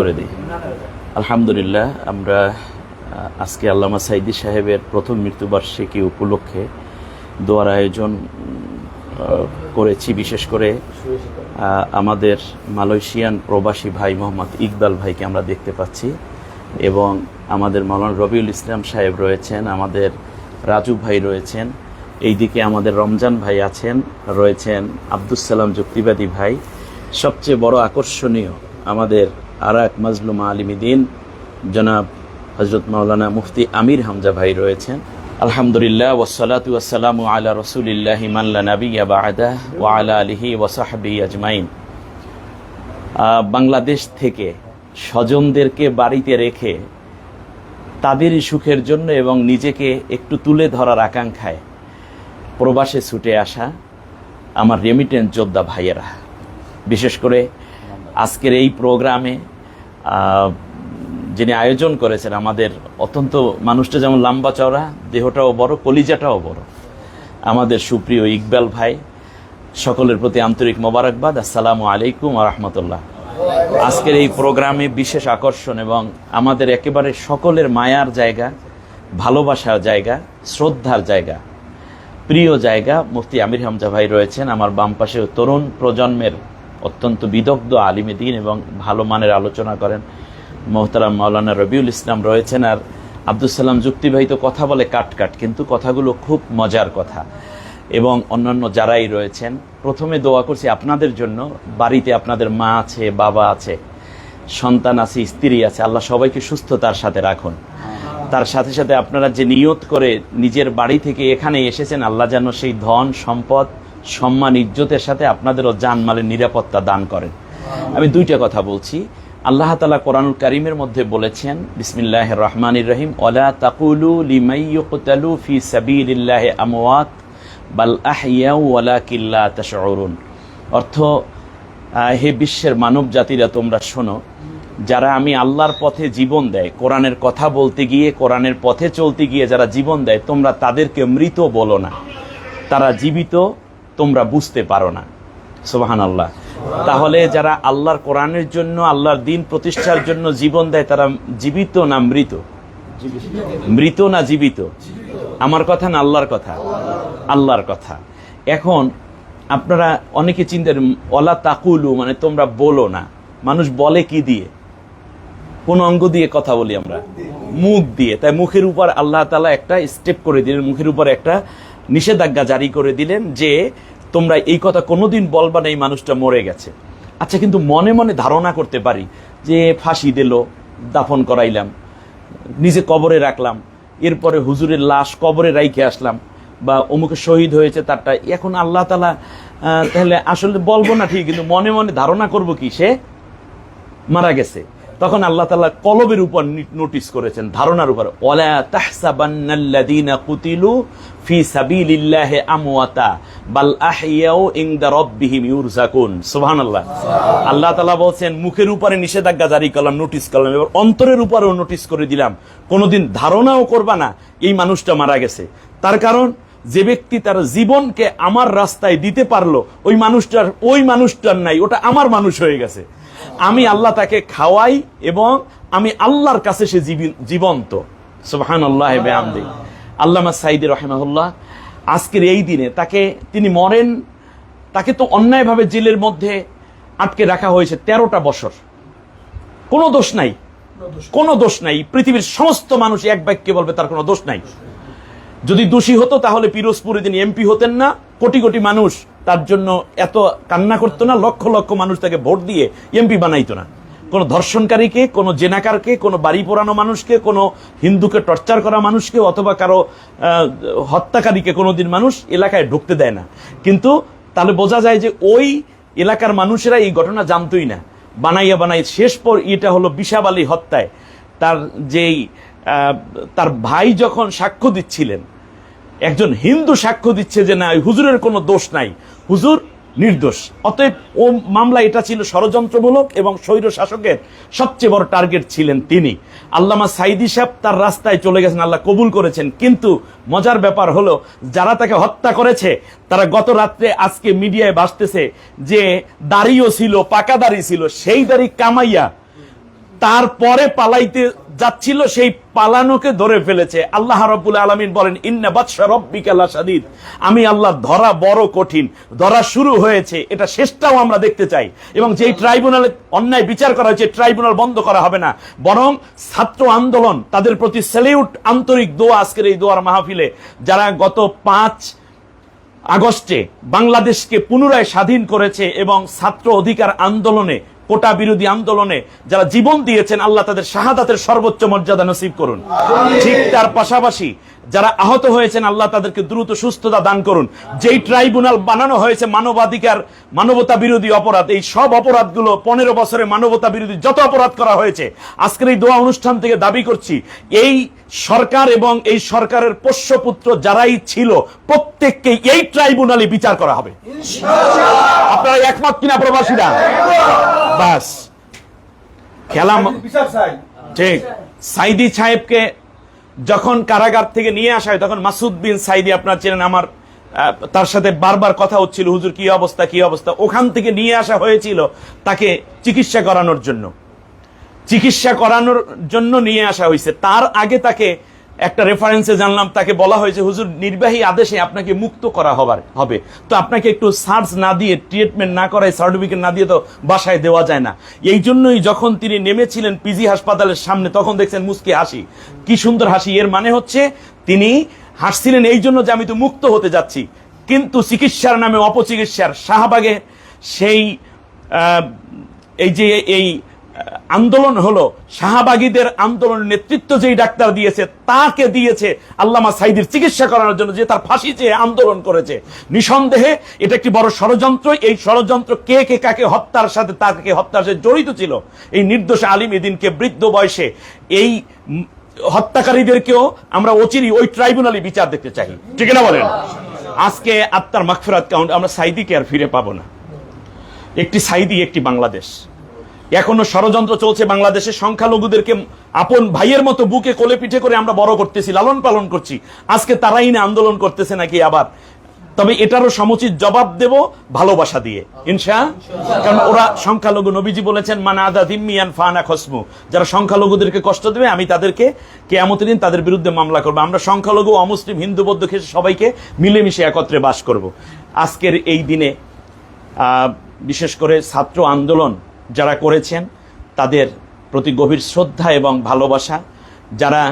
করে দিই। আলহামদুলিল্লাহ, আমরা আজকে আল্লামা সাইদি সাহেবের প্রথম মৃত্যুবার্ষিকী উপলক্ষে দোয়ার আয়োজন করেছি। বিশেষ করে আমাদের মালয়েশিয়ান প্রবাসী ভাই মোহাম্মদ ইকবাল ভাইকে আমরা দেখতে পাচ্ছি এবং আমাদের মাওলানা রবিউল ইসলাম সাহেব রয়েছেন, আমাদের রাজু ভাই রয়েছেন, এইদিকে আমাদের রমজান ভাই আছেন, রয়েছেন আব্দুস সালাম যুক্তিবাদী ভাই। সবচেয়ে বড় আকর্ষণীয় আমাদের আর এক মাজলুমা আলিমিদিন জনাব হজরত মাওলানা মুফতি আমির হামজা ভাই রয়েছেন। আলহামদুলিল্লাহ ওসালাতু ওয়াসালাম আলা রসুলিল্লাহ মাল্লা নবী বাদা ও আলা আলিহি ওসাহাবি আজমাইন। বাংলাদেশ থেকে স্বজনদেরকে বাড়িতে রেখে তাদেরই সুখের জন্য এবং নিজেকে একটু তুলে ধরার আকাঙ্ক্ষায় প্রবাসে ছুটে আসা আমার রেমিটেন্স যোদ্ধা ভাইয়েরা। বিশেষ করে আজকের এই প্রোগ্রামে যিনি আয়োজন করেছেন, আমাদের অত্যন্ত, মানুষটা যেমন লম্বা চওড়া, দেহটাও বড়, কলিজাটাও বড়। আমাদের সুপ্রিয় ইকবাল ভাই, সকলের প্রতি আন্তরিক মোবারকবাদ। আসসালামু আলাইকুম রহমতুল্লাহ। আজকের এই প্রোগ্রামে বিশেষ আকর্ষণ এবং আমাদের একেবারে সকলের মায়ার জায়গা, ভালোবাসার জায়গা, শ্রদ্ধার জায়গা, প্রিয় জায়গা, মুফতি আমির হামজা ভাই রয়েছেন, আমার বাম পাশে তরুণ প্রজন্মের অত্যন্ত বিদগ্ধ আলিমে দিন এবং ভালো মানের আলোচনা করেন। মোহতারাম মাওলানা রবিউল ইসলাম রয়েছেন আর আব্দুল সালাম যুক্তি ভাই তো কথা বলে কাট কাট কিন্তু কথাগুলো খুব মজার কথা। এবং অন্যান্য যারাই রয়েছেন, প্রথমে দোয়া করছি আপনাদের জন্য, বাড়িতে আপনাদের মা আছে, বাবা আছে, সন্তান আছে, স্ত্রী আছে, আল্লাহ সবাইকে সুস্থতার সাথে রাখুন। তার সাথে সাথে আপনারা যে নিয়ত করে নিজের বাড়ি থেকে এখানে এসেছেন, আল্লাহ যেন সেই ধন সম্পদ সম্মান, ইজ্জতের সাথে আপনাদেরও জানমালের নিরাপত্তা দান করেন। আমি দুইটা কথা বলছি। আল্লাহ তালা কোরআনুল কারিমের মধ্যে বলেছেন বিসমিল্লাহ রহমান রহিম ওলা তাকুলু লিমাইয়ুকতালু ফি সাবিলিল্লাহি আমওয়াত, বাল আহিয়াউ ওয়ালাকিল্লা তাশউরুন। অর্থ হে বিশ্বের মানব জাতিরা তোমরা শোনো, যারা আমি আল্লাহর পথে জীবন দেয়, কোরআনের কথা বলতে গিয়ে, কোরআনের পথে চলতে গিয়ে যারা জীবন দেয়, তোমরা তাদেরকে মৃত বলো না। তারা জীবিত তোমরা বুঝতে পারো না। সোবাহান আল্লাহ তাহলে যারা আল্লাহর কোরআনের জন্য, আল্লাহর দিন প্রতিষ্ঠার জন্য জীবন দেয়, তারা জীবিত না মৃত? মৃত না জীবিত? আমার কথা না আল্লাহর কথা? আল্লাহর কথা। এখন আপনারা অনেকে চিন্তা অলা তাকুলু মানে তোমরা বলো না। মানুষ বলে কি দিয়ে? কোন অঙ্গ দিয়ে কথা বলি আমরা? মুখ দিয়ে। তাই মুখের উপর আল্লাহ তালা একটা স্টেপ করে দিলেন। মুখের উপর একটা নিষেধাজ্ঞা জারি করে দিলেন যে তোমরা এই কথা কোনোদিন বলবা না এই মানুষটা মরে গেছে। আচ্ছা কিন্তু মনে মনে ধারণা করতে পারি যে ফাঁসি দিল, দাফন করাইলাম, নিজে কবরে রাখলাম, এরপরে হুজুরের লাশ কবরে রাইখে আসলাম, বা অমুকে শহীদ হয়েছে তারটা, এখন আল্লাহ তালা তাহলে আসলে বলব না ঠিক, কিন্তু মনে মনে ধারণা করব কি, সে মারা গেছে। তখন আল্লাহ তাআলা কলবের উপর নোটিস করেছেন, ধারণার উপর। আল্লাহ মুখের উপরে নিষেধাজ্ঞা জারি করলাম নোটিস করলাম, এবার অন্তরের উপরেও নোটিস করে দিলাম। কোনোদিন ধারণাও করবা না, এই মানুষটা মারা গেছে। তার কারণ, যে ব্যক্তি তার জীবনকে আমার রাস্তায় দিতে পারল, ওই মানুষটার ওই মানুষটার নাই, ওটা আমার মানুষ হয়ে গেছে। আমি আল্লাহ তাকে খাওয়াই এবং আমি আল্লাহর কাছে সে জীবন্ত। সুবহান আল্লাহ আমদি আল্লামা সাইদি রহমাহুল্লাহ, আজকের এই দিনে তাকে তিনি মরেন, তাকে তো অন্যায়ভাবে জেলের মধ্যে আটকে রাখা হয়েছে তেরোটা বছর। কোনো দোষ নাই। কোনো দোষ নাই। পৃথিবীর সমস্ত মানুষ এক বাক্যে বলবে, তার কোনো দোষ নাই। যদি দোষী হতো তাহলে পিরোজপুরে তিনি এমপি হতেন না। কোটি কোটি মানুষ তার জন্য এত কান্না করতো না, লক্ষ লক্ষ মানুষ তাকে ভোট দিয়ে এমপি বানাইতো না। কোনো ধর্ষণকারীকে, কোনো জেনাকারকে, কোনো বাড়ি পোড়ানো মানুষকে, কোনো হিন্দুকে টর্চার করা মানুষকে, অথবা কারও হত্যাকারীকে কোনোদিন মানুষ এলাকায় ঢুকতে দেয় না। কিন্তু তাহলে বোঝা যায় যে ওই এলাকার মানুষেরা এই ঘটনা জানতোই না। বানাইয়া বানাই শেষ পর এটা হলো বিশাব আলী হত্যায়। তার যেই তার ভাই যখন সাক্ষ্য দিচ্ছিলেন, একজন হিন্দু সাক্ষ্য দিচ্ছে যে না, হুজুরের কোনো দোষ নাই। হুজুর নির্দোষ। অতএব ও মামলা এটা ছিল ষড়যন্ত্রমূলক এবং স্বৈর শাসকের সবচেয়ে বড় টার্গেট ছিলেন তিনি। আল্লামা সাইদি সাহেব তার রাস্তায় চলে গেছেন, আল্লাহ কবুল করেছেন। কিন্তু মজার ব্যাপার হলো, যারা তাকে হত্যা করেছে, তারা গত রাত্রে আজকে মিডিয়ায় বাসতেছে যে দাড়িও ছিল, পাকা দাড়ি ছিল, সেই দাড়ি কামাইয়া তারপরে পালাইতে যাচ্ছিল সেই পালানোকে ধরে ফেলেছে। আল্লাহ রব্বুল আলমিন বলেন, ইন্না বাদশা রব্বিকা লাশাদীদ। আমি আল্লাহ, ধরা বড় কঠিন, ধরা শুরু হয়েছে, এটা শেষটাও আমরা দেখতে চাই। এবং যেই ট্রাইব্যুনালে অন্যায় বিচার করা হয়েছে, ট্রাইব্যুনাল বন্ধ করা হবে না। বরং ছাত্র আন্দোলন, তাদের প্রতি স্যালিউট আন্তরিক দোয়া আজকের এই দোয়ার মাহফিলে, যারা গত পাঁচ আগস্টে বাংলাদেশকে পুনরায় স্বাধীন করেছে এবং ছাত্র অধিকার আন্দোলনে কোটা বিরোধী আন্দোলনে যারা জীবন দিয়েছেন আল্লাহ তাদের শাহাদাতের সর্বোচ্চ মর্যাদা নসিব করুন। ঠিক তার পাশাপাশি যারা আহত হয়েছেন আল্লাহ তাদেরকে দ্রুত সুস্থতা দান করুন। যেই ট্রাইব্যুনাল বানানো হয়েছে মানবাধিকার মানবতা বিরোধী অপরাধ এই সব অপরাধগুলো পনেরো বছরে মানবতা বিরোধী যত অপরাধ করা হয়েছে আজকের এই দোয়া অনুষ্ঠান থেকে দাবি করছি এই সরকার এবং এই সরকারের পোষ্যপুত্র যারাই ছিল প্রত্যেককে এই ট্রাইব্যুনালে বিচার করা হবে। আপনারা একমত কিনা প্রবাসীরা? বাস। খেলা ঠিক। সাইদি সাহেবকে যখন কারাগার থেকে নিয়ে আসা হয়, তখন মাসুদ বিন সাইদি আপনার চেনেন, আমার তার সাথে বারবার কথা হচ্ছিল, হুজুর, কি অবস্থা কি অবস্থা? ওখান থেকে নিয়ে আসা হয়েছিল তাকে চিকিৎসা করানোর জন্য। চিকিৎসা করানোর জন্য নিয়ে আসা হয়েছে। তার আগে তাকে একটা রেফারেন্সে জানলাম, তাকে বলা হয়েছে, হুজুর, নির্বাহী আদেশে আপনাকে মুক্ত করা হবার, হবে। তো আপনাকে একটু সার্চ না দিয়ে ট্রিটমেন্ট না করায় সার্টিফিকেট না দিয়ে তো বাসায় দেওয়া যায় না। এই জন্যই যখন তিনি নেমেছিলেন পিজি হাসপাতালের সামনে, তখন দেখছেন মুসকে হাসি। কি সুন্দর হাসি। এর মানে হচ্ছে, তিনি হাসছিলেন, এই জন্য যে আমি তো মুক্ত হতে যাচ্ছি। কিন্তু চিকিৎসার নামে অপচিকিৎসার শাহবাগে সেই এই যে, এই আন্দোলন হলো, শাহবাগীদের আন্দোলনের নেতৃত্ব যেই ডাক্তার দিয়েছে, তাকে দিয়েছে আল্লামা সাইদির চিকিৎসা করানোর জন্য যে তার ফাঁসি চেয়ে আন্দোলন করেছে। নিঃসন্দেহে এটা একটি বড় ষড়যন্ত্র। এই ষড়যন্ত্র কে কে, কাকে হত্যার সাথে তাকে হত্যার সাথে জড়িত ছিল? এই নির্দোষ আলিম এদিনকে বৃদ্ধ বয়সে এই হত্যাকারীদেরকেও আমরা অচিরি ওই ট্রাইব্যুনালে বিচার দেখতে চাই। ঠিক না বলেন? আজকে আত্মার মাগফিরাত কাউন্ট আমরা সাইদিকে আর ফিরে পাবো না। একটি সাইদি, একটি বাংলাদেশ। এখনও ষড়যন্ত্র চলছে বাংলাদেশে। সংখ্যালঘুদেরকে আপন ভাইয়ের মতো বুকে কোলে পিঠে করে আমরা বড় করতেছি, লালন পালন করছি। আজকে তারাই না আন্দোলন করতেছে নাকি আবার? তবে এটারও সমুচিত জবাব দেব ভালোবাসা দিয়ে। ইনশা, কারণ ওরা সংখ্যালঘু নবীজি বলেছেন, মানা আদা দিম্মিয়ান ফানা খসমু। যারা সংখ্যালঘুদেরকে কষ্ট দেবে, আমি তাদেরকে কেয়ামতের দিন তাদের বিরুদ্ধে মামলা করব। আমরা সংখ্যালঘু, অমুসলিম, হিন্দু, বৌদ্ধ, খ্রিস্ট সবাইকে মিলেমিশে একত্রে বাস করব। আজকের এই দিনে বিশেষ করে ছাত্র আন্দোলন যারা করেছেন, তাদের প্রতি গভীর শ্রদ্ধা এবং ভালোবাসা। যারা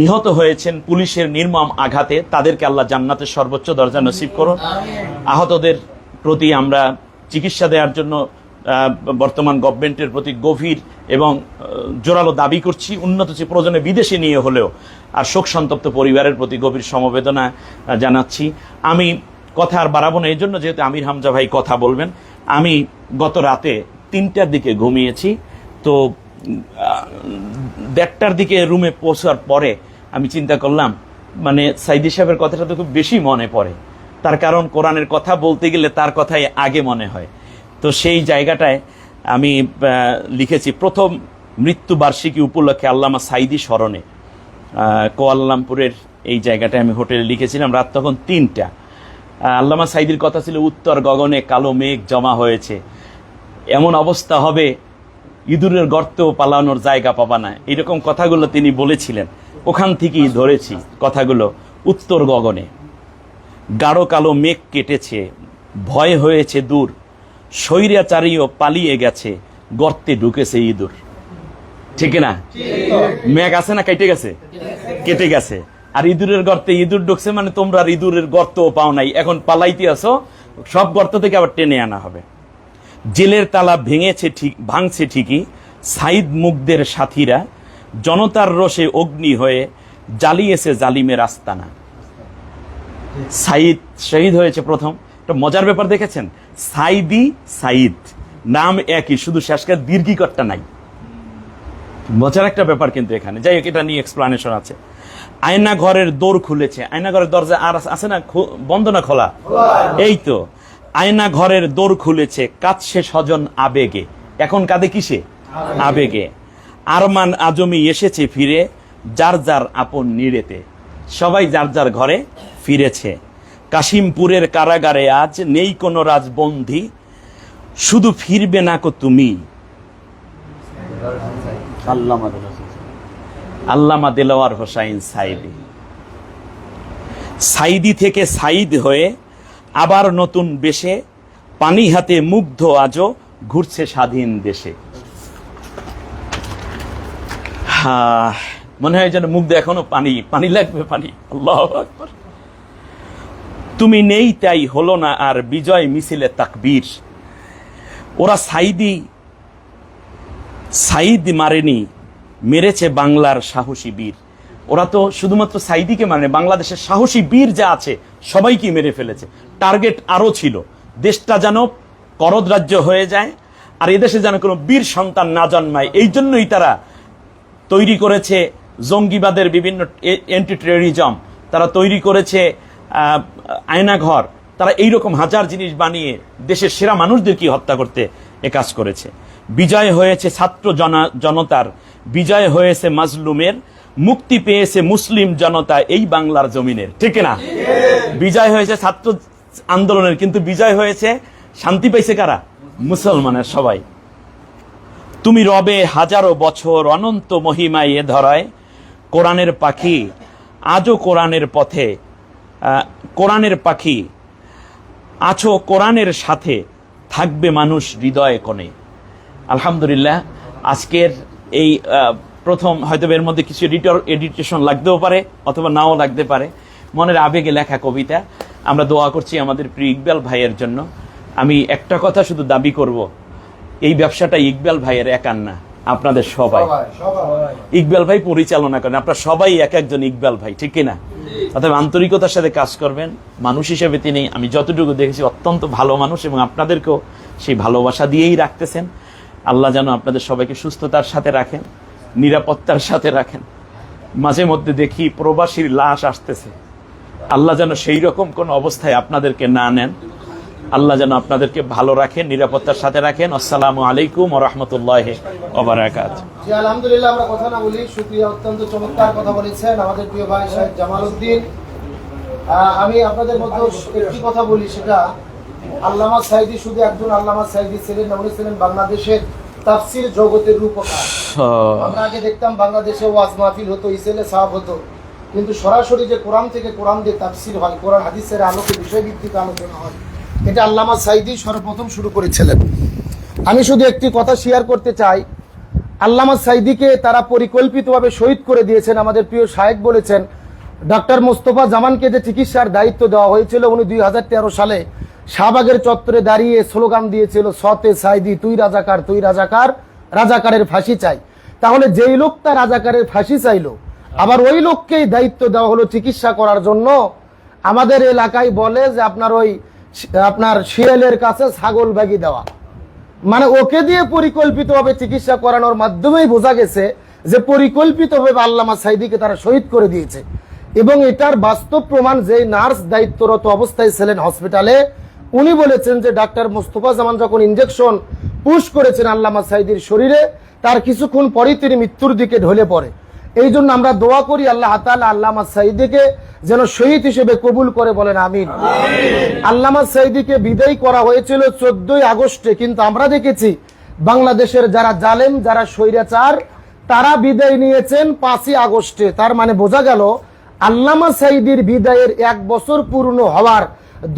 নিহত হয়েছেন পুলিশের নির্মম আঘাতে, তাদেরকে আল্লাহ জান্নাতের সর্বোচ্চ দরজা নসিব করুন। আহতদের প্রতি আমরা চিকিৎসা দেওয়ার জন্য বর্তমান গভর্নমেন্টের প্রতি গভীর এবং জোরালো দাবি করছি। উন্নত যে প্রয়োজনে বিদেশে নিয়ে হলেও, আর শোক সন্তপ্ত পরিবারের প্রতি গভীর সমবেদনা জানাচ্ছি। আমি কথা আর বাড়াবো না এই জন্য যেহেতু আমির হামজা ভাই কথা বলবেন আমি গত রাতে তিনটার দিকে ঘুমিয়েছি, তো দেড়টার দিকে রুমে পৌঁছার পরে আমি চিন্তা করলাম মানে সাইদি সাহেবের কথাটা তো খুব বেশি মনে পড়ে। তার কারণ কোরআনের কথা বলতে গেলে তার কথাই আগে মনে হয়। তো সেই জায়গাটায় আমি লিখেছি, প্রথম মৃত্যুবার্ষিকী উপলক্ষে আল্লামা সাইদি স্মরণে। কোয়ালালামপুরের এই জায়গাটায় আমি হোটেলে লিখেছিলাম, রাত তখন তিনটা। আল্লামা সাইদির কথা ছিল উত্তর গগনে কালো মেঘ জমা হয়েছে। এমন অবস্থা হবে ইঁদুরের গর্তেও পালানোর জায়গা পাবা না। এরকম কথাগুলো তিনি বলেছিলেন। ওখান থেকেই ধরেছি কথাগুলো উত্তর গগনে। গাঢ় কালো মেঘ কেটেছে ভয় হয়েছে দূর। স্বৈরাচারীও পালিয়ে গেছে গর্তে ঢুকেছে ইঁদুর। ঠিক না? মেঘ আছে না কেটে গেছে। কেটে গেছে। আর ইঁদুরের গর্তে ইঁদুর ঢুকছে মানে তোমরা আর ইঁদুরের গর্তও পাও নাই। এখন পালাইতে আসো, সব গর্ত থেকে আবার টেনে আনা হবে। জেলের তালা ভেঙেছে ঠিক, ভাঙছে ঠিকই। সাইদ মুগদের সাথীরা জনতার রোষে অগ্নি হয়ে জ্বালিয়েছে জালিমের আস্তানা। সাইদ শহীদ হয়েছে প্রথম। একটা মজার ব্যাপার দেখেছেন? সাইদি সাইদ। নাম একই, শুধু শেষকার দীর্ঘিকরটা নাই। মজার একটা ব্যাপার কিন্তু এখানে। যাই হোক, এটা নিয়ে এক্সপ্লানেশন আছে। আয়না ঘরের দৌড় খুলেছে। আয়না ঘরের দরজা আর আছে না? বন্ধ না খোলা? এই তো। আয়না ঘরের দৌড় খুলেছে কাঁদছে স্বজন আবেগে। এখন কাঁদে কিসে? আবেগে। আরমান আজমি এসেছে ফিরে যার যার আপন নিড়েতে সবাই যার যার ঘরে ফিরেছে। কাশিমপুরের কারাগারে আজ নেই কোনো রাজবন্দী। শুধু ফিরবে না কো তুমি। আল্লামা দিল আল্লামা দেলোয়ার হোসাইন সাইদি। সাইদি থেকে সাইদ হয়ে আবার নতুন বেশে পানি হাতে মুগ্ধ আজও ঘুরছে স্বাধীন দেশে। মনে হয় যেন মুগ্ধ এখনও পানি পানি লাগবে পানি। আল্লাহ তুমি নেই তাই হলো না আর বিজয় মিছিলে তাকবীর। ওরা সাইদি, সাইদ মারেনি মেরেছে বাংলার সাহসী বীর। ওরা তো শুধুমাত্র সাইদিকে মানে বাংলাদেশের সাহসী বীর যা আছে সবাইকে মেরে ফেলেছে। টার্গেট আরও ছিল, দেশটা যেন করদ রাজ্য হয়ে যায়, আর এদেশে যেন কোনো বীর সন্তান না জন্মায়। এই জন্যই তারা তৈরি করেছে জঙ্গিবাদের বিভিন্ন অ্যান্টি টেরোরিজম তারা তৈরি করেছে আয়নাঘর। তারা এইরকম হাজার জিনিস বানিয়ে দেশের সেরা মানুষদেরকে হত্যা করতে এ কাজ করেছে। বিজয় হয়েছে ছাত্র জনা- জনতার বিজয় হয়েছে মাজলুমের, মুক্তি পেয়েছে মুসলিম জনতা এই বাংলার জমিনের ঠিক না বিজয় হয়েছে ছাত্র আন্দোলনের, কিন্তু বিজয় হয়েছে, শান্তি পাইছে কারা? মুসলমানের সবাই। তুমি রবে হাজারো বছর অনন্ত মহিমায় এ ধরায়, কোরআনের পাখি আজও কোরআনের পথে কোরআনের পাখি আছো কোরআনের সাথে, থাকবে মানুষ হৃদয়ে কোণে। আলহামদুলিল্লাহ, আজকের এই প্রথম হয়তো এর মধ্যে কিছু এডিটর এডিটেশন লাগতেও পারে অথবা নাও লাগতে পারে। মনের আবেগে লেখা কবিতা। আমরা দোয়া করছি আমাদের প্রিয় ইকবাল ভাইয়ের জন্য। আমি একটা কথা শুধু দাবি করব এই ব্যবসাটা ইকবাল ভাইয়ের একার না আপনাদের সবাই। ইকবাল ভাই পরিচালনা করেন আপনারা সবাই এক একজন ইকবাল ভাই ঠিক কিনা? অর্থাৎ আন্তরিকতার সাথে কাজ করবেন মানুষ হিসেবে তিনি আমি যতটুকু দেখেছি অত্যন্ত ভালো মানুষ এবং আপনাদেরকেও সেই ভালোবাসা দিয়েই রাখতেছেন। আল্লাহ যেন আপনাদের সবাইকে সুস্থতার সাথে রাখেন, নিরাপত্তার সাথে রাখেন। মাঝে মধ্যে দেখি প্রবাসীর লাশ আসতেছে। আল্লাহ যেন সেই রকম কোন অবস্থায় আপনাদেরকে না নেন। আল্লাহ যেন আপনাদেরকে ভালো রাখেন, নিরাপত্তার সাথে রাখেন। আসসালামু আলাইকুম রহমতুল্লাহ আলহামদুলিল্লাহ আমি আপনাদের মধ্যে একটি কথা বলি, সেটা আল্লামা সাইদি শুধু একজন আল্লামা সাইদি ছিলেন না উনি ছিলেন বাংলাদেশের তাফসির জগতের রূপকার। আমরা আগে দেখতাম বাংলাদেশে ওয়াজ মাহফিল হতো ইসেলে সাহাব হতো। কিন্তু সরাসরি যে কোরআন থেকে কোরআন দিয়ে তাফসির হয় কোরআন হাদিসের আলোকে বিষয়ভিত্তিক আলোচনা হয় এটা আল্লামা সাইদি সর্বপ্রথম শুরু করেছিলেন। আমি শুধু একটি কথা শেয়ার করতে চাই। আল্লামা সাইদিকে তারা পরিকল্পিতভাবে শহীদ করে দিয়েছেন। আমাদের প্রিয় শাহেক বলেছেন ডক্টর মোস্তফা জামানকে যে চিকিৎসার দায়িত্ব দেওয়া হয়েছিল, উনি দুই হাজার তেরো সালে শাহবাগের চত্বরে দাঁড়িয়ে স্লোগান দিয়েছিল, সতে সাইদি, তুই রাজাকার তুই রাজাকার, রাজাকারের ফাঁসি চাই। তাহলে যেই লোকটা রাজাকারের ফাঁসি চাইলো, আবার ওই লোককেই দায়িত্ব দেওয়া হলো চিকিৎসা করার জন্য, আমাদের এলাকায় বলে যে আপনার ওই আপনার শিয়ালের কাছে ছাগল ব্যাগি দেওয়া। মানে ওকে দিয়ে পরিকল্পিতভাবে চিকিৎসা করানোর মাধ্যমেই বোঝা গেছে যে পরিকল্পিতভাবে আল্লামা সাইদিকে তারা শহীদ করে দিয়েছে। এবং এটার বাস্তব প্রমাণ যে নার্স দায়িত্বরত অবস্থায় ছিলেন হসপিটালে, উনি বলেছেন যে ডাক্তার মোস্তফা জামান যখন ইঞ্জেকশন পুশ করেছেন আল্লামা সাইদির শরীরে, তার কিছুক্ষণ পরেই তিনি মৃত্যুর দিকে ঢলে পড়ে। এই জন্য আমরা দোয়া করি আল্লাহ তাআলা আল্লামা সাইদিকে যেন শহীদ হিসেবে কবুল করে বলেন, আমিন। আল্লামা সাইদিকে বিদায় করা হয়েছিল চোদ্দই আগস্টে, কিন্তু আমরা দেখেছি বাংলাদেশের যারা জালেম, যারা স্বৈরাচার, তারা বিদায় নিয়েছেন পাঁচই আগস্টে। তার মানে বোঝা গেল আল্লামা সাইদির বিদায়ের এক বছর পূর্ণ হওয়ার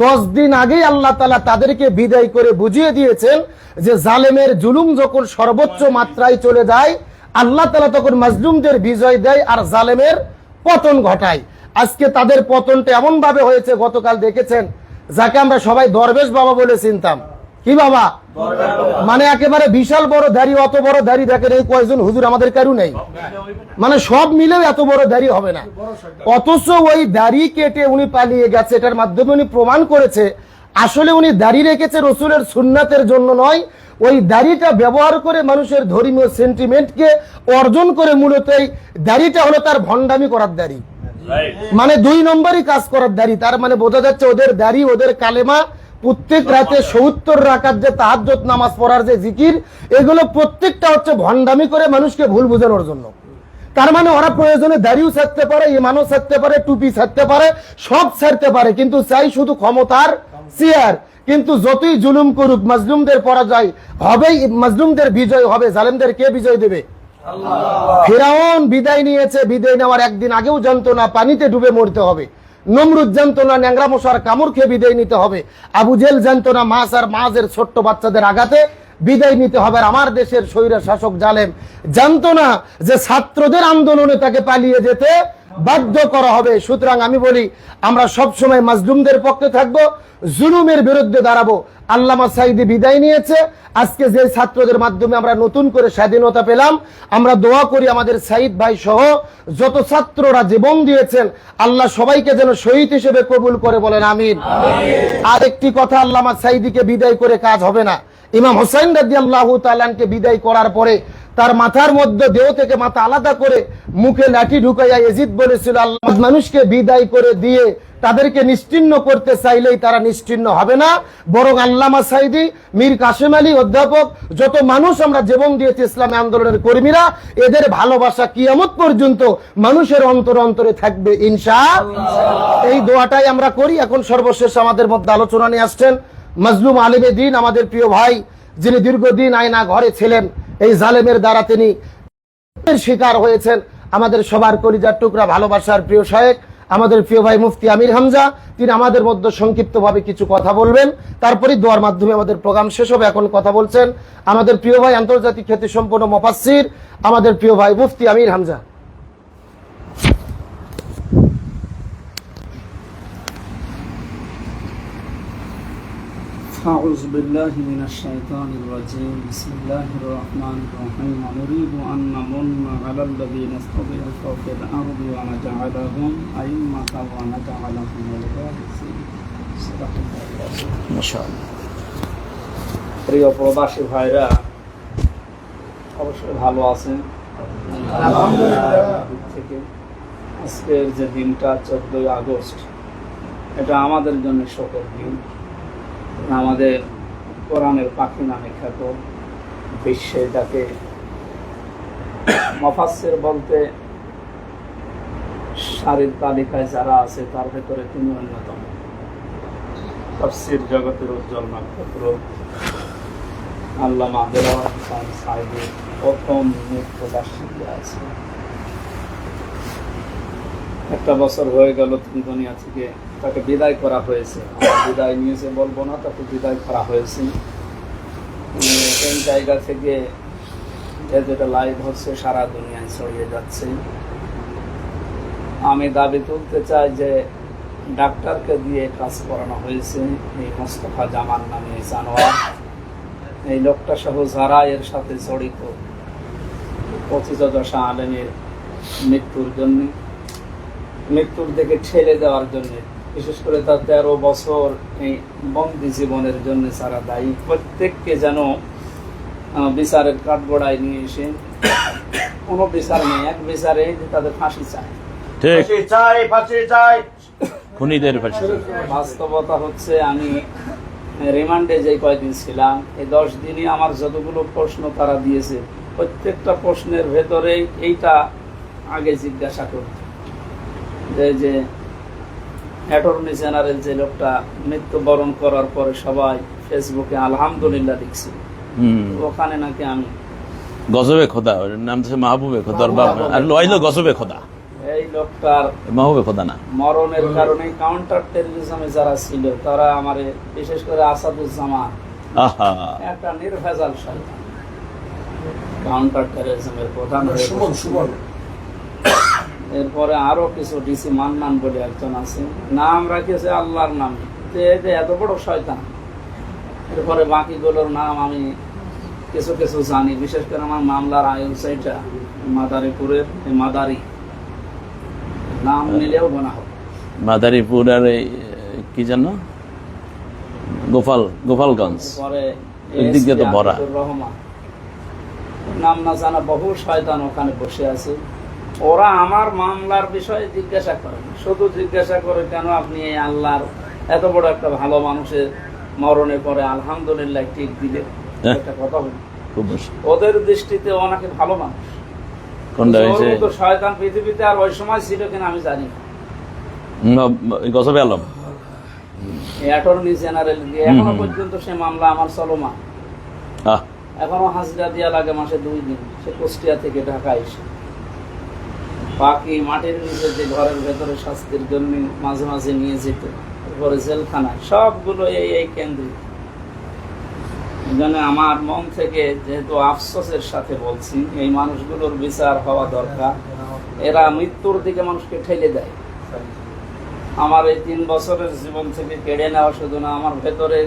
দশ দিন আগেই আল্লাহ তালা তাদেরকে বিদায় করে বুঝিয়ে দিয়েছেন যে জালেমের জুলুম যখন সর্বোচ্চ মাত্রায় চলে যায়, আল্লাহ তালা তখন মাজলুমদের বিজয় দেয় আর জালেমের পতন ঘটায়। আজকে তাদের পতনটা এমন ভাবে হয়েছে, গতকাল দেখেছেন, যাকে আমরা সবাই দরবেশ বাবা বলে চিনতাম। কি বাবা? মানে একেবারে বিশাল বড় দাড়ি অত বড় দাড়ি দেখেন এই কয়েকজন হুজুর আমাদের কারু নেই। মানে সব মিলেও এত বড় দাড়ি হবে না। অথচ ওই দাড়ি কেটে উনি পালিয়ে গেছে এটার মাধ্যমে উনি প্রমাণ করেছে আসলে উনি দাড়ি রেখেছে রসুলের সুন্নাতের জন্য নয় ওই দাড়িটা ব্যবহার করে মানুষের ধর্মীয় সেন্টিমেন্টকে অর্জন করে মূলত এই দাড়িটা হলো তার ভণ্ডামি করার দাড়ি। মানে দুই নম্বরই কাজ করার দাড়ি তার মানে বোঝা যাচ্ছে ওদের দাড়ি ওদের কালেমা প্রত্যেক রাতে সত্তর রাখার যে তাহাজ্জত নামাজ পড়ার যে জিকির এগুলো প্রত্যেকটা হচ্ছে ভণ্ডামি করে মানুষকে ভুল বোঝানোর জন্য। তার মানে ওরা প্রয়োজনে দাড়িও ছাড়তে পারে ইমানও ছাড়তে পারে টুপি ছাড়তে পারে সব ছাড়তে পারে কিন্তু চাই শুধু ক্ষমতার চেয়ার। কিন্তু যতই জুলুম করুক মাজলুমদের পরাজয় হবেই মাজলুমদের বিজয় হবে জালেমদের কে বিজয় দেবে? ফেরাউন বিদায় নিয়েছে বিদায় নেওয়ার একদিন আগেও জানতো না পানিতে ডুবে মরতে হবে। নমরুদ জানতো না ন্যাংরা মশার কামড় খেয়ে বিদায় নিতে হবে। আবু জেল জানতো না মাছ আর মাঝের ছোট্ট বাচ্চাদের আঘাতে বিদায় নিতে হবে আর আমার দেশের স্বৈর শাসক জালেম। জানতো না যে ছাত্রদের আন্দোলনে তাকে পালিয়ে যেতে বাধ্য করা হবে। সুতরাং আমি বলি, আমরা সব সময় মাজলুমদের পক্ষে থাকব, জুলুমের বিরুদ্ধে দাঁড়াবো। আল্লামা সাইদি বিদায় নিয়েছে। আজকে যে ছাত্রদের মাধ্যমে আমরা নতুন করে স্বাধীনতা পেলাম, আমরা দোয়া করি আমাদের সাইদ ভাই সহ যত ছাত্ররা জীবন দিয়েছেন, আল্লাহ সবাইকে যেন শহীদ হিসেবে কবুল করে বলেন, আমিন। আর একটি কথা আল্লামা সাইদিকে বিদায় করে কাজ হবে না। ইমাম হোসাইন রাজি আল্লাহ তালানকে বিদায় করার পরে তার মাথার মধ্যে দেহ থেকে মাথা আলাদা করে মুখে লাঠি ঢুকাইয়া এজিদ বলেছিল, আল্লাহ মানুষকে বিদায় করে দিয়ে তাদেরকে নিশ্চিন্ন করতে চাইলেই তারা নিশ্চিন্ন হবে না। বরং আল্লামা সাইদি, মীর কাশেম আলী অধ্যাপক, যত মানুষ আমরা জীবন দিয়েছি ইসলামী আন্দোলনের কর্মীরা, এদের ভালোবাসা কিয়ামত পর্যন্ত মানুষের অন্তর অন্তরে থাকবে, ইনশা এই দোয়াটাই আমরা করি। এখন সর্বশেষ আমাদের মধ্যে আলোচনা নিয়ে আসছেন মজলুম আলিমে দিন আমাদের প্রিয় ভাই, যিনি দীর্ঘদিন আয়না ঘরে ছিলেন, এই জালেমের দ্বারা তিনি শিকার হয়েছেন। আমাদের সবার কলিজার টুকরা ভালোবাসার প্রিয় শায়েক আমাদের প্রিয় ভাই মুফতি আমির হামজা, তিনি আমাদের মধ্যে সংক্ষিপ্তভাবে কিছু কথা বলবেন। তারপরে দোয়ার মাধ্যমে আমাদের প্রোগ্রাম শেষ হবে, এখন কথা বলছেন আমাদের প্রিয় ভাই আন্তর্জাতিক খ্যাতি সম্পন্ন মফাসির আমাদের প্রিয় ভাই মুফতি আমির হামজা। أعوذ بالله من الشيطان الرجيم بسم الله الرحمن الرحيم ونريد أن نمن على الذين استضعفوا في الأرض ونجعلهم أئمة ونجعلهم الوارثين صدق الله العظيم মাশাআল্লাহ প্রিয় প্রবাসী ভাইরা অবশ্যই ভালো আছেন দিক থেকে আজকের যে দিনটা চোদ্দই আগস্ট এটা আমাদের জন্য শোকের দিন আমাদের কোরআনের পাখি নামে খ্যাত, বিশ্বে যাকে মফাসের বলতে সারির তালিকায় যারা আছে তার ভেতরে তিনি অন্যতম। তফসির জগতের উজ্জ্বল নক্ষত্র। দেওয়ার হোসেন সাহেবের প্রথম মৃত্যুবার্ষিকী আছে। একটা বছর হয়ে গেল দুনিয়া থেকে তাকে বিদায় করা হয়েছে। বিদায় নিয়েছে বলব না, তাকে বিদায় করা হয়েছে। এই জায়গা থেকে যেটা লাইভ হচ্ছে, সারা দুনিয়ায় ছড়িয়ে যাচ্ছে। আমি দাবি তুলতে চাই যে ডাক্তারকে দিয়ে কাজ করানো হয়েছে, এই মোস্তফা জামান নামে জানোয়ার। এই লোকটা সহ যারা এর সাথে জড়িত পঁচিশ দশা আলেমের মৃত্যুর জন্য। মৃত্যুর দিকে ঠেলে দেওয়ার জন্য বিশেষ করে তার তেরো বছর এই বন্দি জীবনের জন্য যারা দায়ী। প্রত্যেককে যেন বিচারের কাঠগড়ায় নিয়ে এসে কোনো বিচার নেই এক বিচারে যে তাদের ফাঁসি চায়। ঠিক। চাই ফাঁসি চাই। খুনিদের ফাঁসি। বাস্তবতা হচ্ছে আমি রিমান্ডে যে কয়দিন ছিলাম এই দশ দিনই আমার যতগুলো প্রশ্ন তারা দিয়েছে প্রত্যেকটা প্রশ্নের ভেতরে এইটা আগে জিজ্ঞাসা করত। যে যে অ্যাটর্নি জেনারেল যে লোকটা মৃত্যুবরণ করার পরে সবাই ফেসবুকে আলহামদুলিল্লাহ লিখছে। ওখানে নাকি আমি। গজবে খোদা ওর নাম হচ্ছে মাহবুবে খোদার বাপ আর লইলো গজবে খোদা। এই লোকটার মাহবুবে খোদা না। মরণের কারণে কাউন্টার টেরোরিজমে যারা ছিল তারা আমারে বিশেষ করে আসাদুজ্জামান। আহা। একটা নির্ভেজাল শয়তান। কাউন্টার টেরোরিজমের প্রধান হয়ে বসেছে। এরপরে আরও কিছু ডিসি মান্নান বলে একজন আছে। নাম রাখিয়েছে আল্লাহর নামে। যে এত বড় শয়তান। এরপরে বাকিগুলোর নাম আমি কিছু কিছু জানি। বিশেষ করে আমার মামলার সেইটা মাদারীপুরের মাদারি। নাম নিলেও গোনা হবে। মাদারীপুর আর কি জানো গোপাল গোপালগঞ্জ। পরে এদিক দিয়ে তো ভরা। রহমান। নাম না জানা বহু শয়তান ওখানে বসে আছে। ওরা আমার মামলার বিষয়ে জিজ্ঞাসা করে শুধু জিজ্ঞাসা করে কেন আপনি এই আল্লাহর এত বড় একটা ভালো মানুষের মরণে পরে আলহামদুলিল্লাহ টিক দিলে? হ্যাঁ। একটা কথা বলি। ওদের দৃষ্টিতে ওনাকে ভালো মানুষ। শয়তান পৃথিবীতে আর ওই সময় ছিল কিনা আমি জানি না। আলম। অ্যাটর্নি জেনারেল দিয়ে এখনও পর্যন্ত সে মামলা আমার চলমান এখনও হাজিরা দেওয়া লাগে মাসে দুই দিন। সে কুষ্টিয়া থেকে ঢাকা এসে। বাকি মাটির নিচে যে ঘরের ভেতরে শাস্তির জন্য মাঝে মাঝে নিয়ে যেত এরপরে জেলখানায় সবগুলো এই এই কেন্দ্রে এই জন্য আমার মন থেকে যেহেতু আফসোসের সাথে বলছি এই মানুষগুলোর বিচার হওয়া দরকার। এরা মৃত্যুর দিকে মানুষকে ঠেলে দেয়। আমার এই তিন বছরের জীবন থেকে কেড়ে নেওয়া শুধু না আমার ভেতরে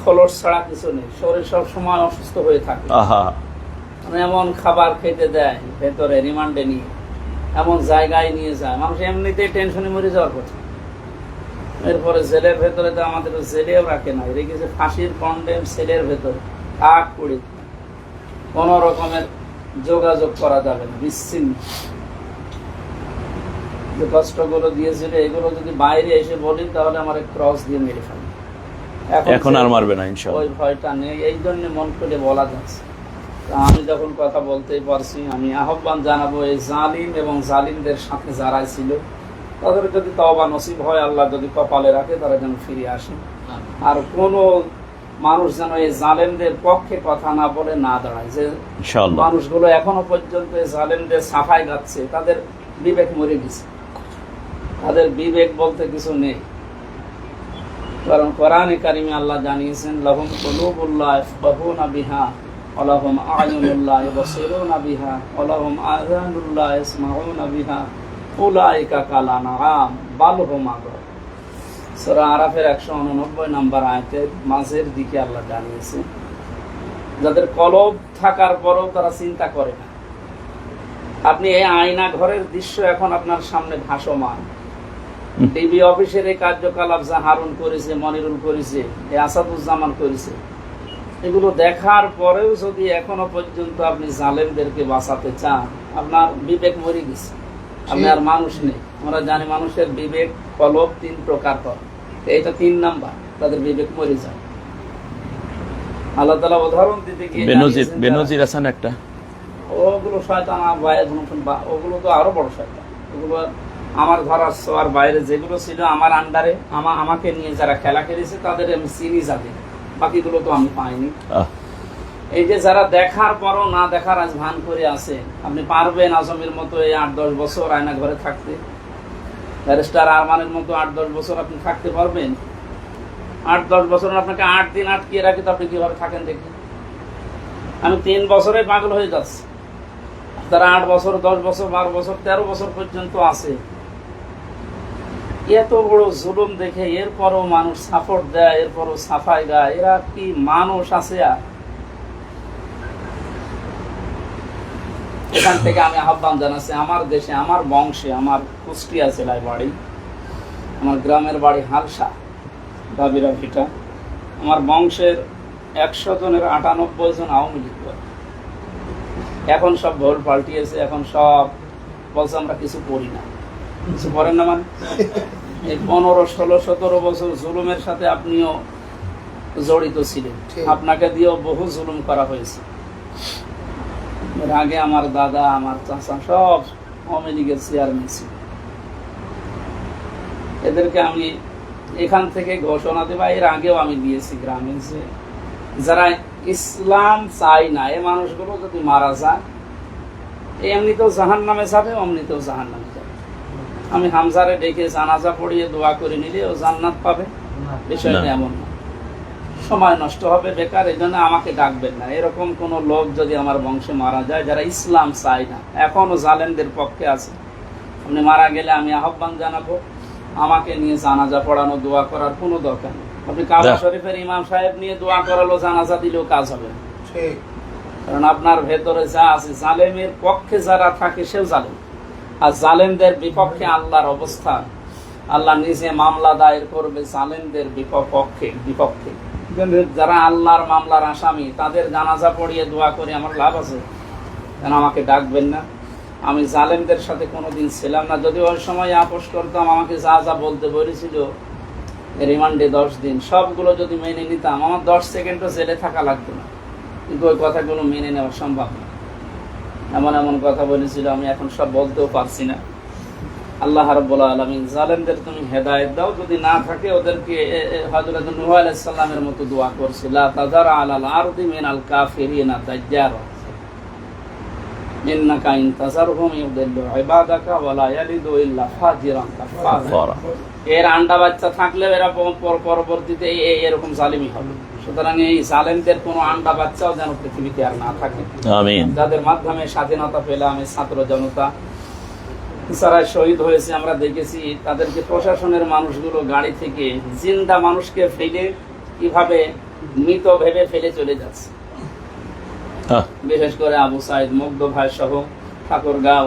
খোলস ছাড়া কিছু নেই। শরীর সব সময় অসুস্থ হয়ে থাকে। মানে এমন খাবার খেতে দেয় ভেতরে রিমান্ডে নিয়ে। এমন জায়গায় নিয়ে যায়। মানুষ এমনিতেই টেনশনে মরে যাওয়ার কথা। এরপরে জেলের ভেতরে তো আমাদের জেলেও রাখে না। রেখেছে ফাঁসির কন্ডেম সেলের ভেতরে। আগ পড়ে কোন রকমের যোগাযোগ করা যাবে না। বিচ্ছিন্ন। যে কষ্টগুলো দিয়েছিল এগুলো যদি বাইরে এসে বলি তাহলে আমার ক্রস দিয়ে মেরে ফেলে এখন আর মারবে না ওই ভয়টা নেই। এই জন্য মন করে বলা যাচ্ছে। আমি যখন কথা বলতেই পারছি আমি আহ্বান জানাব এই জালিম এবং জালিমদের সাথে যারা ছিল তাদের যদি তওবা নসিব হয় আল্লাহ যদি কপালে রাখে তারা যেন ফিরে আসে। আর কোনো মানুষ যেন এই জালেমদের পক্ষে কথা না বলে না দাঁড়ায়। যে মানুষগুলো এখনও পর্যন্ত এই জালেমদের সাফাই গাচ্ছে তাদের বিবেক মরে গেছে। তাদের বিবেক বলতে কিছু নেই। কারণ কোরআনে কারিমে আল্লাহ জানিয়েছেন লহুম কুলুবুল্লাহ ইয়াফকাহুনা বিহা ওয়ালাহুম আয়ুনুল্লাহ ইবসিরুনা বিহা ওয়ালাহুম আযানুল্লাহ ইয়াসমাউনা বিহা উলাইকা কাল আনআম বাল হুম আদল সূরা আরাফের 189 নম্বর আয়াতের মাঝের দিকে আল্লাহ জানিয়েছে যাদের কলব থাকার পরও তারা চিন্তা করে না। আপনি এই আয়না ঘরের দৃশ্য এখন আপনার সামনে ভাসমান। টিভি অফিসের এই কার্যকলাপ যা হারুন করেছে মনিরুল করেছে এই আসাদুজ্জামান করেছে এগুলো দেখার পরেও যদি এখনও পর্যন্ত আপনি জালেমদেরকে বাঁচাতে চান আপনার বিবেক মরে গেছে। আপনি আর মানুষ নেই। আমরা জানি মানুষের বিবেক কলব তিন প্রকার হয়। এইটা তিন নাম্বার তাদের বিবেক মরে যায়। আল্লাহ তালা উদাহরণ দিতে গিয়ে বেনজির জানিয়েছেন আছেন একটা। ওগুলো শয়তান ওগুলো তো আরও বড় শয়তান। ওগুলো আমার ধরার ছোঁয়ার বাইরে যেগুলো ছিল আমার আন্ডারে আমা আমাকে নিয়ে যারা খেলা খেলেছে তাদের আমি চিনি যাবে বাকিগুলো তো আমি পাইনি। এই যে যারা দেখার পরও না দেখার আজ ভান করে আছে আপনি পারবেন আজমের মতো এই আট দশ বছর আয়না ঘরে থাকতে। ব্যারিস্টার আরমানের মতো আট দশ বছর আপনি থাকতে পারবেন। আট দশ বছর আপনাকে আট দিন আটকিয়ে রাখি তো আপনি কীভাবে থাকেন দেখি। আমি তিন বছরে পাগল হয়ে যাচ্ছি। তারা আট বছর দশ বছর বারো বছর তেরো বছর পর্যন্ত আছে। এত বড় জুলুম দেখে এরপরও মানুষ সাপোর্ট দেয়, এরপরও সাফাই গায় এরা কি মানুষ আছে আর? এখান থেকে আমি আহ্বান জানাচ্ছি, আমার দেশে, আমার বংশে, আমার কুষ্টিয়া জেলায় বাড়ি, আমার গ্রামের বাড়ি হালসা দাবিরা ভিটা আমার বংশের একশো জনের আটানব্বই জন আওয়ামী লীগ এখন সব ভোট পাল্টিয়েছে, এখন সব বলছে, আমরা কিছু করি না। কিছু করেন না মানে? এই পনেরো ষোলো সতেরো বছর জুলুমের সাথে আপনিও জড়িত ছিলেন। আপনাকে দিয়েও বহু জুলুম করা হয়েছে। এর আগে আমার দাদা আমার চাচা সব আওয়ামী লীগের চেয়ারম্যান ছিল। এদেরকে আমি এখান থেকে ঘোষণা দেবা এর আগেও আমি দিয়েছি গ্রামে যে যারা ইসলাম চাই না এ মানুষগুলো যদি মারা যায় এমনিতেও জাহান নামে যাবে অমনিতেও জাহান নামে আমি হামজারে ডেকে জানাজা পড়িয়ে দোয়া করে নিলে ও জান্নাত পাবে। বিষয়টা এমন না। সময় নষ্ট হবে বেকার এই জন্য আমাকে ডাকবেন না। এরকম কোন লোক যদি আমার বংশে মারা যায় যারা ইসলাম চায় না এখনও জালেনদের পক্ষে আছে। আপনি মারা গেলে আমি আহ্বান জানাব আমাকে নিয়ে জানাজা পড়ানো দোয়া করার কোনো দরকার নেই। আপনি কাবা শরীফের ইমাম সাহেব নিয়ে দোয়া করালো জানাজা দিলেও কাজ হবে না। কারণ আপনার ভেতরে যা আছে জালেমের পক্ষে যারা থাকে সেও জালেম। আর জালেমদের বিপক্ষে আল্লাহর অবস্থান আল্লাহ নিজে মামলা দায়ের করবে জালেমদের বিপক্ষে বিপক্ষে। যারা আল্লাহর মামলার আসামি, তাদের জানাজা পড়িয়ে দোয়া করে আমার লাভ আছে। কেন আমাকে ডাকবেন না? আমি জালেমদের সাথে কোনোদিন ছিলাম না। যদি ওই সময় আপোষ করতাম, আমাকে যা যা বলতে বলেছিল, রিমান্ডে দশ দিন। সবগুলো যদি মেনে নিতাম, আমার দশ সেকেন্ডও জেলে থাকা লাগতো না। কিন্তু ওই কথাগুলো মেনে নেওয়া সম্ভব না। এমন এমন কথা বলেছিল আমি এখন সব বলতেও পারছি না। আল্লাহ রাব্বুল আলামিন জালেমদের তুমি হেদায়েত দাও যদি না থাকে ওদেরকে নূহ আলাইহিস মতো দোয়া করছে। লা তাজার আলাল আরদি মিনাল কাফিরিনা দাজ্জারা। ইন্নাকা ইন তাজারহুম ইউদিল্লু ইবাদাকা ওয়া লা ইয়ালিদু ইল্লা ফাজিরান কাফারা এর আন্ডা বাচ্চা থাকলেও এরা পর- পরবর্তীতে এরকম জালিমি হবে। সুতরাং এই জালেমদের কোনো আন্ডা বাচ্চাও যেন পৃথিবীতে আর না থাকে। যাদের মাধ্যমে স্বাধীনতা পেলাম ছাত্র জনতা। যারা শহীদ হয়েছে আমরা দেখেছি তাদেরকে প্রশাসনের মানুষগুলো গাড়ি থেকে জিন্দা মানুষকে ফেলে কীভাবে মৃত ভেবে ফেলে চলে যাচ্ছে। বিশেষ করে আবু সাইদ মুগ্ধ ভাই সহ ঠাকুরগাঁও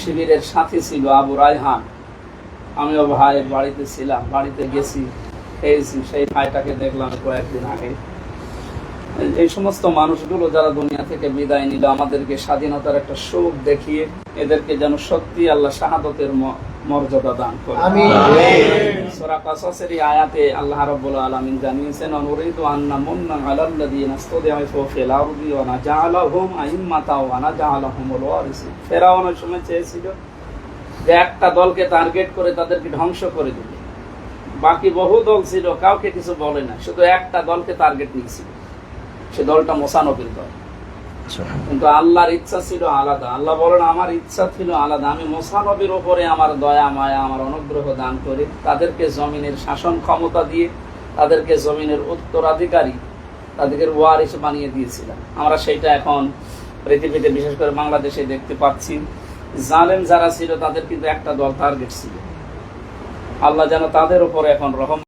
শিবিরের সাথী ছিল আবু রায়হান। আমিও ভাইয়ের বাড়িতে ছিলাম বাড়িতে গেছি। খেয়েছি সেই ভাইটাকে দেখলাম কয়েকদিন আগে। এই সমস্ত মানুষগুলো যারা দুনিয়া থেকে বিদায় নিল আমাদেরকে স্বাধীনতার একটা সুখ দেখিয়ে এদেরকে যেন সত্যি আল্লাহ শাহাদতের মর্যাদা দান করে। সূরা কাসাসের এই আয়াতে আল্লাহ রাব্বুল আলামিন জানিয়েছেন অনুরিদু আন্না মুন্না আলাল্লাযীনা ইসতুদিফু ফিল আরদি ওয়া নাজআলাহুম আইম্মাতা ওয়া নাজআলাহুমুল ওয়ারিসিন। ফেরাউন ওই সময় চেয়েছিল যে একটা দলকে টার্গেট করে তাদেরকে ধ্বংস করে দিবে। বাকি বহু দল ছিল কাউকে কিছু বলে না। শুধু একটা দলকে টার্গেট নিয়েছিল। সে দলটা মোসানবির দল। কিন্তু আল্লাহর ইচ্ছা ছিল আলাদা। আল্লাহ বলেন আমার ইচ্ছা ছিল আলাদা। আমি মোসানবির ওপরে আমার দয়া মায়া আমার অনুগ্রহ দান করে। তাদেরকে জমিনের শাসন ক্ষমতা দিয়ে তাদেরকে জমিনের উত্তরাধিকারী তাদেরকে ওয়ারিস বানিয়ে দিয়েছিলাম। আমরা সেইটা এখন পৃথিবীতে বিশেষ করে বাংলাদেশে দেখতে পাচ্ছি। জালেম যারা ছিল তাদের কিন্তু একটা দল টার্গেট ছিল। আল্লাহ যেন তাদের উপরে এখন রহম